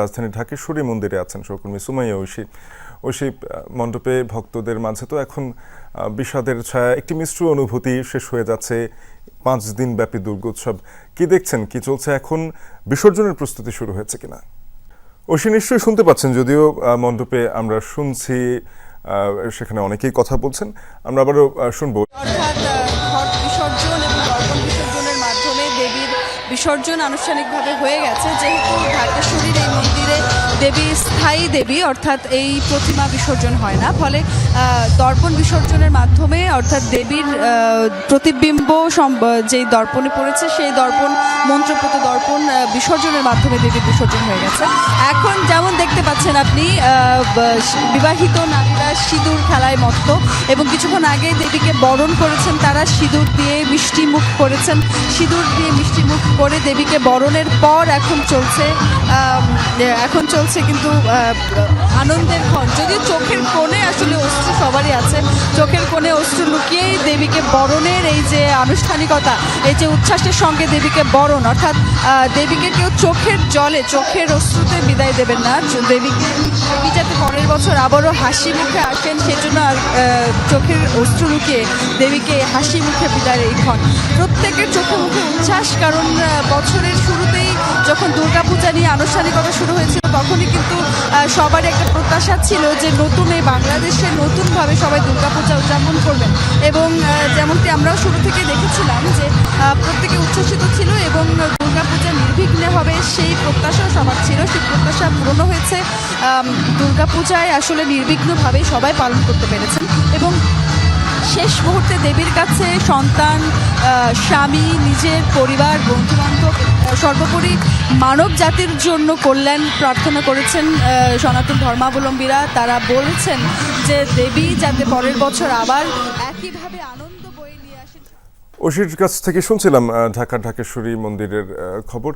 রাজধানী ঢাকেশ্বরী মন্দিরে আছেন সহকর্মী সুমাইয়া ঐশী। ঐশী মণ্ডপে ভক্তদের মাঝে তো এখন বিষাদের ছায়া, একটি মিশ্র অনুভূতি শেষ হয়ে যাচ্ছে পাঁচ দিন ব্যাপী দুর্গোৎসব। কি দেখছেন, কি চলছে এখন? বিসর্জনের প্রস্তুতি শুরু হয়েছে কিনা? ঐশী, নিশ্চয়ই শুনতে পাচ্ছেন, যদিও মণ্ডপে আমরা শুনছি সেখানে অনেকেই কথা বলছেন, আমরা আবারও শুনব। বিসর্জন বিসর্জন আনুষ্ঠানিকভাবে হয়ে গেছে, যেহেতু দেবী, স্থায়ী দেবী, অর্থাৎ এই প্রতিমা বিসর্জন হয় না। ফলে দর্পণ বিসর্জনের মাধ্যমে অর্থাৎ দেবীর প্রতিবিম্ব যেই দর্পণে পড়েছে, সেই দর্পণ মন্ত্রপ্রত দর্পণ বিসর্জনের মাধ্যমে দেবীর বিসর্জন হয়ে গেছে। এখন যেমন পাচ্ছেন আপনি বিবাহিত নারীরা সিঁদুর খেলায় মত্ত এবং কিছুক্ষণ আগে দেবীকে বরণ করেছেন তারা, সিঁদুর দিয়ে মিষ্টি মুখ করেছেন। সিঁদুর দিয়ে মিষ্টি মুখ করে দেবীকে বরণের পর এখন চলছে এখন চলছে কিন্তু আনন্দের যদিও চোখের কোণে আসলে অস্ত্র সবারই আছে, চোখের কোণে অস্ত্র লুকিয়েই দেবীকে বরণের এই যে আনুষ্ঠানিকতা, এই যে উচ্ছ্বাসের সঙ্গে দেবীকে বরণ, অর্থাৎ দেবীকে কেউ চোখের জলে, চোখের অশ্রুতে বিদায় দেবেন না দেবীকে দেবী যাতে পরের বছর আবারও হাসি মুখে আসেন, সেজন্য আর চোখের অশ্রু লুকিয়ে দেবীকে হাসি মুখে বিদায় এই ক্ষণ। প্রত্যেকের চোখে মুখে উচ্ছ্বাস, কারণ বছরের শুরুতেই যখন দুর্গাপূজা নিয়ে আনুষ্ঠানিকতা শুরু হয়েছিল তখনই কিন্তু আহ, সবারই একটা প্রত্যাশা ছিল যে নতুন এই বাংলাদেশে নতুনভাবে সবাই দুর্গাপূজা উদযাপন করবেন। এবং যেমনটি আমরাও শুরু থেকে দেখেছিলাম যে প্রত্যেকে উচ্ছ্বসিত ছিল এবং দুর্গাপূজা নির্বিঘ্নে হবে সেই প্রত্যাশা সবার ছিল। সেই প্রত্যাশা পূরণ হয়েছে। দুর্গাপূজায় আসলে নির্বিঘ্নভাবেই সবাই পালন করতে পেরেছেন। এবং শেষ মুহূর্তে দেবীর কাছে সন্তান স্বামী নিজের পরিবার বন্ধুবান্ধব সর্বোপরি মানব জাতির জন্য কল্যাণ প্রার্থনা করেছেন সনাতন ধর্মাবলম্বীরা। তারা বলেছেন যে দেবী যাতে পরের বছর আবার একইভাবে আনন্দ বয়ে নিয়ে আসেন। ওশির কাছ থেকে শুনছিলাম ঢাকা ঢাকেশ্বরী মন্দিরের খবর।